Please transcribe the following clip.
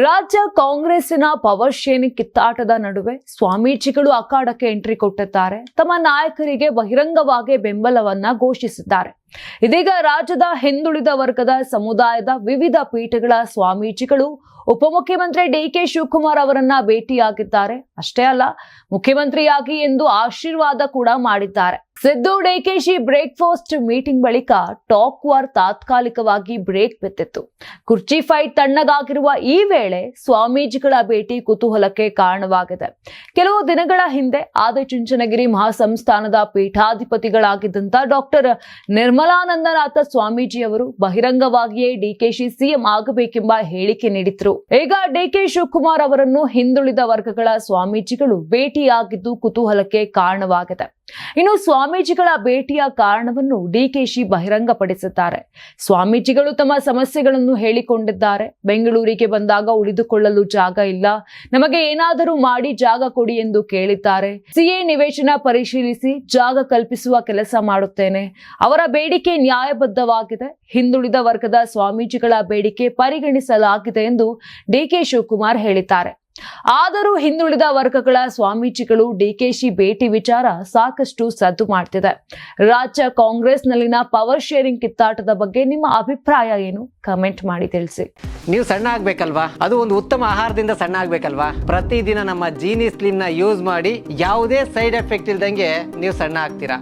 ರಾಜ್ಯ ಕಾಂಗ್ರೆಸ್ಸಿನ ಪವರ್ ಶೇನಿ ಕಿತ್ತಾಟದ ನಡುವೆ ಸ್ವಾಮೀಜಿಗಳು ಅಖಾಡಕ್ಕೆ ಎಂಟ್ರಿ ಕೊಟ್ಟಿದ್ದಾರೆ. ತಮ್ಮ ನಾಯಕರಿಗೆ ಬಹಿರಂಗವಾಗಿ ಬೆಂಬಲವನ್ನ ಘೋಷಿಸಿದ್ದಾರೆ. ಇದೀಗ ರಾಜ್ಯದ ಹಿಂದುಳಿದ ವರ್ಗದ ಸಮುದಾಯದ ವಿವಿಧ ಪೀಠಗಳ ಸ್ವಾಮೀಜಿಗಳು ಉಪಮುಖ್ಯಮಂತ್ರಿ ಡಿ ಕೆ ಶಿವಕುಮಾರ್ ಅವರನ್ನ ಭೇಟಿಯಾಗಿದ್ದಾರೆ. ಅಷ್ಟೇ ಅಲ್ಲ, ಮುಖ್ಯಮಂತ್ರಿಯಾಗಿ ಎಂದು ಆಶೀರ್ವಾದ ಕೂಡ ಮಾಡಿದ್ದಾರೆ. ಸಿದ್ದು ಡಿಕೆಶಿ ಬ್ರೇಕ್ಫಾಸ್ಟ್ ಮೀಟಿಂಗ್ ಬಳಿಕ ಟಾಕ್ ವಾರ್ ತಾತ್ಕಾಲಿಕವಾಗಿ ಬ್ರೇಕ್ ಬಿತ್ತಿತ್ತು ಕುರ್ಚಿ ಫೈಟ್ ತಣ್ಣಗಾಗಿರುವ ಈ ವೇಳೆ ಸ್ವಾಮೀಜಿಗಳ ಭೇಟಿ ಕುತೂಹಲಕ್ಕೆ ಕಾರಣವಾಗಿದೆ. ಕೆಲವು ದಿನಗಳ ಹಿಂದೆ ಆದಿಚುಂಚನಗಿರಿ ಮಹಾಸಂಸ್ಥಾನದ ಪೀಠಾಧಿಪತಿಗಳಾಗಿದ್ದಂತ ಡಾಕ್ಟರ್ ನಿರ್ಮಲಾನಂದನಾಥ ಸ್ವಾಮೀಜಿಯವರು ಬಹಿರಂಗವಾಗಿಯೇ ಡಿಕೆಶಿ ಸಿಎಂ ಆಗಬೇಕೆಂಬ ಹೇಳಿಕೆ ನೀಡಿದ್ರು. ಈಗ ಡಿಕೆ ಶಿವಕುಮಾರ್ ಅವರನ್ನು ಹಿಂದುಳಿದ ವರ್ಗಗಳ ಸ್ವಾಮೀಜಿಗಳು ಭೇಟಿಯಾಗಿದ್ದು ಕುತೂಹಲಕ್ಕೆ ಕಾರಣವಾಗಿದೆ. ಇನ್ನು ಸ್ವಾಮೀಜಿಗಳ ಭೇಟಿಯ ಕಾರಣವನ್ನು ಡಿಕೆಶಿ ಬಹಿರಂಗಪಡಿಸುತ್ತಾರೆ. ಸ್ವಾಮೀಜಿಗಳು ತಮ್ಮ ಸಮಸ್ಯೆಗಳನ್ನು ಹೇಳಿಕೊಂಡಿದ್ದಾರೆ. ಬೆಂಗಳೂರಿಗೆ ಬಂದಾಗ ಉಳಿದುಕೊಳ್ಳಲು ಜಾಗ ಇಲ್ಲ. ನಮಗೆ ಏನಾದರೂ ಮಾಡಿ ಜಾಗ ಕೊಡಿ ಎಂದು ಕೇಳಿದ್ದಾರೆ. ಸಿಎ ನಿವೇಶನ ಪರಿಶೀಲಿಸಿ ಜಾಗ ಕಲ್ಪಿಸುವ ಕೆಲಸ ಮಾಡುತ್ತೇನೆ. ಅವರ ಬೇಡಿಕೆ ನ್ಯಾಯಬದ್ಧವಾಗಿದೆ. ಹಿಂದುಳಿದ ವರ್ಗದ ಸ್ವಾಮೀಜಿಗಳ ಬೇಡಿಕೆ ಪರಿಗಣಿಸಲಾಗಿದೆ ಎಂದು ಡಿಕೆ ಶಿವಕುಮಾರ್ ಹೇಳಿದ್ದಾರೆ. ಆದರೂ ಹಿಂದುಳಿದ ವರ್ಗಗಳ ಸ್ವಾಮೀಜಿಗಳು ಡಿಕೆಶಿ ಭೇಟಿ ವಿಚಾರ ಸಾಕಷ್ಟು ಸದ್ದು ಮಾಡ್ತಿದೆ. ರಾಜ್ಯ ಕಾಂಗ್ರೆಸ್ನಲ್ಲಿನ ಪವರ್ ಶೇರಿಂಗ್ ಕಿತ್ತಾಟದ ಬಗ್ಗೆ ನಿಮ್ಮ ಅಭಿಪ್ರಾಯ ಏನು? ಕಮೆಂಟ್ ಮಾಡಿ ತಿಳಿಸಿ. ನೀವು ಸಣ್ಣ ಆಗ್ಬೇಕಲ್ವಾ? ಅದು ಒಂದು ಉತ್ತಮ ಆಹಾರದಿಂದ ಸಣ್ಣ ಆಗ್ಬೇಕಲ್ವಾ? ಪ್ರತಿದಿನ ನಮ್ಮ ಜೀನಿ ಸ್ಲಿಮ್ನ ಯೂಸ್ ಮಾಡಿ ಯಾವುದೇ ಸೈಡ್ ಎಫೆಕ್ಟ್ ಇಲ್ದಂಗೆ ನೀವು ಸಣ್ಣ ಆಗ್ತೀರಾ?